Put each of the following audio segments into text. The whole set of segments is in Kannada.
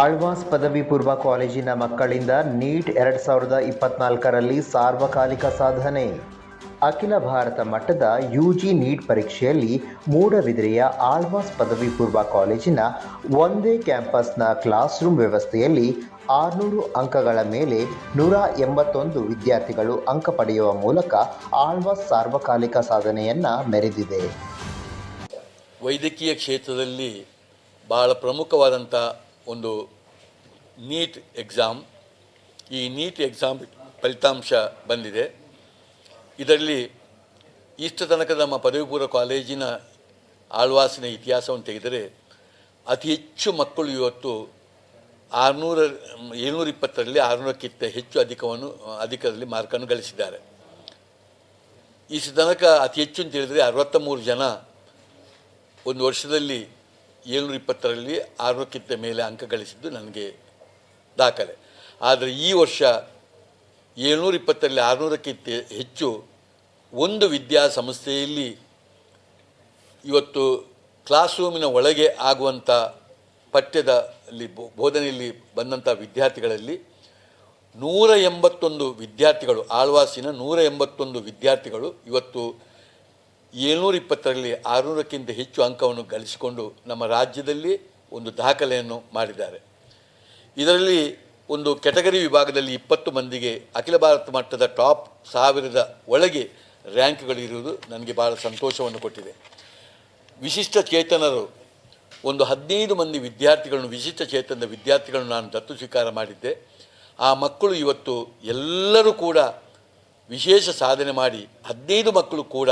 ಆಳ್ವಾಸ್ ಪದವಿ ಪೂರ್ವ ಕಾಲೇಜಿನ ಮಕ್ಕಳಿಂದ ನೀಟ್ ಎರಡು ಸಾವಿರದ ಇಪ್ಪತ್ನಾಲ್ಕರಲ್ಲಿ ಸಾರ್ವಕಾಲಿಕ ಸಾಧನೆ. ಅಖಿಲ ಭಾರತ ಮಟ್ಟದ ಯುಜಿ ನೀಟ್ ಪರೀಕ್ಷೆಯಲ್ಲಿ ಮೂಡಬಿದಿರೆಯ ಆಳ್ವಾಸ್ ಪದವಿ ಪೂರ್ವ ಕಾಲೇಜಿನ ಒಂದೇ ಕ್ಯಾಂಪಸ್ನ ಕ್ಲಾಸ್ ರೂಮ್ ವ್ಯವಸ್ಥೆಯಲ್ಲಿ ಆರುನೂರು ಅಂಕಗಳ ಮೇಲೆ ನೂರ ಎಂಬತ್ತೊಂದು ವಿದ್ಯಾರ್ಥಿಗಳು ಅಂಕ ಪಡೆಯುವ ಮೂಲಕ ಆಳ್ವಾಸ್ ಸಾರ್ವಕಾಲಿಕ ಸಾಧನೆಯನ್ನು ಮೆರೆದಿದೆ. ವೈದ್ಯಕೀಯ ಕ್ಷೇತ್ರದಲ್ಲಿ ಬಹಳ ಪ್ರಮುಖವಾದಂಥ ಒಂದು ನೀಟ್ ಎಕ್ಸಾಮ್ ಈ ನೀಟ್ ಎಕ್ಸಾಮ್ ಫಲಿತಾಂಶ ಬಂದಿದೆ. ಇದರಲ್ಲಿ ಇಷ್ಟು ತನಕ ನಮ್ಮ ಪದವಿ ಪೂರ್ವ ಕಾಲೇಜಿನ ಆಳ್ವಾಸಿನ ಇತಿಹಾಸವನ್ನು ತೆಗೆದರೆ ಅತಿ ಹೆಚ್ಚು ಮಕ್ಕಳು ಇವತ್ತು ಆರುನೂರ ಏಳ್ನೂರ ಇಪ್ಪತ್ತರಲ್ಲಿ ಆರುನೂರಕ್ಕಿಂತ ಹೆಚ್ಚು ಅಧಿಕವನ್ನು, ಅಧಿಕದಲ್ಲಿ ಮಾರ್ಕನ್ನು ಗಳಿಸಿದ್ದಾರೆ. ಇಷ್ಟು ತನಕ ಅತಿ ಹೆಚ್ಚು ಅಂತ ಹೇಳಿದರೆ ಅರವತ್ತ ಮೂರು ಜನ ಒಂದು ವರ್ಷದಲ್ಲಿ ಏಳ್ನೂರ ಇಪ್ಪತ್ತರಲ್ಲಿ ಆರುನೂರಕ್ಕಿಂತ ಮೇಲೆ ಅಂಕ ಗಳಿಸಿದ್ದು ನನಗೆ ದಾಖಲೆ. ಆದರೆ ಈ ವರ್ಷ ಏಳ್ನೂರ ಇಪ್ಪತ್ತರಲ್ಲಿ ಆರುನೂರಕ್ಕಿಂತ ಹೆಚ್ಚು ಒಂದು ವಿದ್ಯಾಸಂಸ್ಥೆಯಲ್ಲಿ ಇವತ್ತು ಕ್ಲಾಸ್ ರೂಮಿನ ಒಳಗೆ ಆಗುವಂಥ ಪಠ್ಯದಲ್ಲಿ ಬೋಧನೆಯಲ್ಲಿ ಬಂದಂಥ ವಿದ್ಯಾರ್ಥಿಗಳಲ್ಲಿ ನೂರ ಎಂಬತ್ತೊಂದು ವಿದ್ಯಾರ್ಥಿಗಳು, ಆಳ್ವಾಸಿನ ನೂರ ಎಂಬತ್ತೊಂದು ವಿದ್ಯಾರ್ಥಿಗಳು ಇವತ್ತು ಏಳ್ನೂರ ಇಪ್ಪತ್ತರಲ್ಲಿ ಆರುನೂರಕ್ಕಿಂತ ಹೆಚ್ಚು ಅಂಕವನ್ನು ಗಳಿಸಿಕೊಂಡು ನಮ್ಮ ರಾಜ್ಯದಲ್ಲಿ ಒಂದು ದಾಖಲೆಯನ್ನು ಮಾಡಿದ್ದಾರೆ. ಇದರಲ್ಲಿ ಒಂದು ಕೆಟಗರಿ ವಿಭಾಗದಲ್ಲಿ ಇಪ್ಪತ್ತು ಮಂದಿಗೆ ಅಖಿಲ ಭಾರತ ಮಟ್ಟದ ಟಾಪ್ ಸಾವಿರದ ಒಳಗೆ ರ್ಯಾಂಕ್ಗಳಿರುವುದು ನನಗೆ ಭಾಳ ಸಂತೋಷವನ್ನು ಕೊಟ್ಟಿದೆ. ವಿಶಿಷ್ಟ ಚೇತನರು, ಒಂದು ಹದಿನೈದು ಮಂದಿ ವಿದ್ಯಾರ್ಥಿಗಳನ್ನು, ವಿಶಿಷ್ಟ ಚೇತನದ ವಿದ್ಯಾರ್ಥಿಗಳನ್ನು ನಾನು ದತ್ತು ಸ್ವೀಕಾರ ಮಾಡಿದ್ದೆ. ಆ ಮಕ್ಕಳು ಇವತ್ತು ಎಲ್ಲರೂ ಕೂಡ ವಿಶೇಷ ಸಾಧನೆ ಮಾಡಿ, ಹದಿನೈದು ಮಕ್ಕಳು ಕೂಡ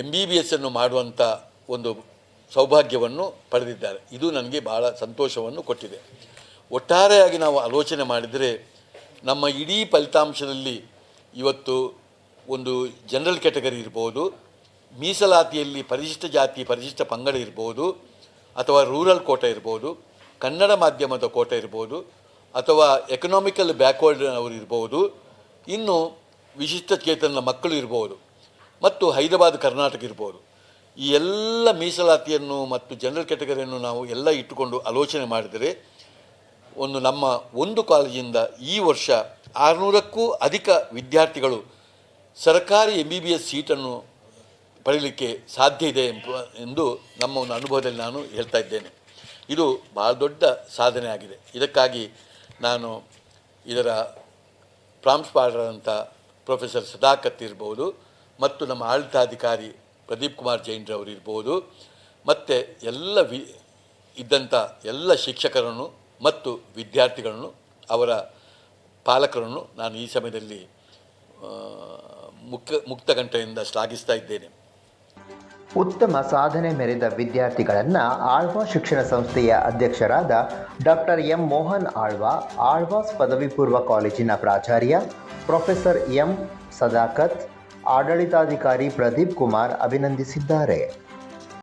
ಎಂ ಬಿ ಬಿ ಎಸ್ಸನ್ನು ಮಾಡುವಂಥ ಒಂದು ಸೌಭಾಗ್ಯವನ್ನು ಪಡೆದಿದ್ದಾರೆ. ಇದು ನನಗೆ ಭಾಳ ಸಂತೋಷವನ್ನು ಕೊಟ್ಟಿದೆ. ಒಟ್ಟಾರೆಯಾಗಿ ನಾವು ಆಲೋಚನೆ ಮಾಡಿದರೆ ನಮ್ಮ ಇಡೀ ಫಲಿತಾಂಶದಲ್ಲಿ ಇವತ್ತು ಒಂದು ಜನರಲ್ ಕ್ಯಾಟಗರಿ ಇರ್ಬೋದು, ಮೀಸಲಾತಿಯಲ್ಲಿ ಪರಿಶಿಷ್ಟ ಜಾತಿ, ಪರಿಶಿಷ್ಟ ಪಂಗಡ ಇರ್ಬೋದು, ಅಥವಾ ರೂರಲ್ ಕೋಟ ಇರ್ಬೋದು, ಕನ್ನಡ ಮಾಧ್ಯಮದ ಕೋಟ ಇರ್ಬೋದು, ಅಥವಾ ಎಕನಾಮಿಕಲ್ ಬ್ಯಾಕ್ವರ್ಡ್ ಅವರು ಇರ್ಬೋದು, ಇನ್ನು ವಿಶಿಷ್ಟ ಚೇತನ ಮಕ್ಕಳು ಇರ್ಬೋದು. ಮತ್ತು ಹೈದರಾಬಾದ್ ಕರ್ನಾಟಕ ಇರ್ಬೋದು. ಈ ಎಲ್ಲ ಮೀಸಲಾತಿಯನ್ನು ಮತ್ತು ಜನರಲ್ ಕ್ಯಾಟಗರಿಯನ್ನು ನಾವು ಎಲ್ಲ ಇಟ್ಟುಕೊಂಡು ಆಲೋಚನೆ ಮಾಡಿದರೆ, ಒಂದು ನಮ್ಮ ಒಂದು ಕಾಲೇಜಿಂದ ಈ ವರ್ಷ ಆರುನೂರಕ್ಕೂ ಅಧಿಕ ವಿದ್ಯಾರ್ಥಿಗಳು ಸರ್ಕಾರಿ ಎಂ ಬಿ ಬಿ ಎಸ್ ಸೀಟನ್ನು ಪಡೆಯಲಿಕ್ಕೆ ಸಾಧ್ಯ ಇದೆ ಎಂದು ನಮ್ಮ ಒಂದು ಅನುಭವದಲ್ಲಿ ನಾನು ಹೇಳ್ತಾ ಇದ್ದೇನೆ. ಇದು ಭಾಳ ದೊಡ್ಡ ಸಾಧನೆ ಆಗಿದೆ. ಇದಕ್ಕಾಗಿ ನಾನು ಇದರ ಪ್ರಾಂಶುಪಾಲರಾದಂಥ ಪ್ರೊಫೆಸರ್ ಸದಾಕತ್ ಇರ್ಬೋದು ಮತ್ತು ನಮ್ಮ ಆಡಳಿತಾಧಿಕಾರಿ ಪ್ರದೀಪ್ ಕುಮಾರ್ ಜೈನ್ರವರು ಇರ್ಬೋದು. ಮತ್ತು ಎಲ್ಲ ವಿ ಇದ್ದಂಥ ಎಲ್ಲ ಶಿಕ್ಷಕರನ್ನು ಮತ್ತು ವಿದ್ಯಾರ್ಥಿಗಳನ್ನು, ಅವರ ಪಾಲಕರನ್ನು ನಾನು ಈ ಸಮಯದಲ್ಲಿ ಮುಕ್ತ ಮುಕ್ತಗಂಟೆಯಿಂದ ಶ್ಲಾಘಿಸ್ತಾ ಇದ್ದೇನೆ. ಉತ್ತಮ ಸಾಧನೆ ಮೆರೆದ ವಿದ್ಯಾರ್ಥಿಗಳನ್ನು ಆಳ್ವಾ ಶಿಕ್ಷಣ ಸಂಸ್ಥೆಯ ಅಧ್ಯಕ್ಷರಾದ ಡಾಕ್ಟರ್ ಎಂ ಮೋಹನ್ ಆಳ್ವಾ, ಆಳ್ವಾಸ್ ಪದವಿ ಪೂರ್ವ ಕಾಲೇಜಿನ ಪ್ರಾಚಾರ್ಯ ಪ್ರೊಫೆಸರ್ ಎಂ ಸದಾಕತ್ ಆಡಳಿತಾಧಿಕಾರಿ ಪ್ರದೀಪ್ ಕುಮಾರ್ ಅಭಿನಂದಿಸಿದ್ದಾರೆ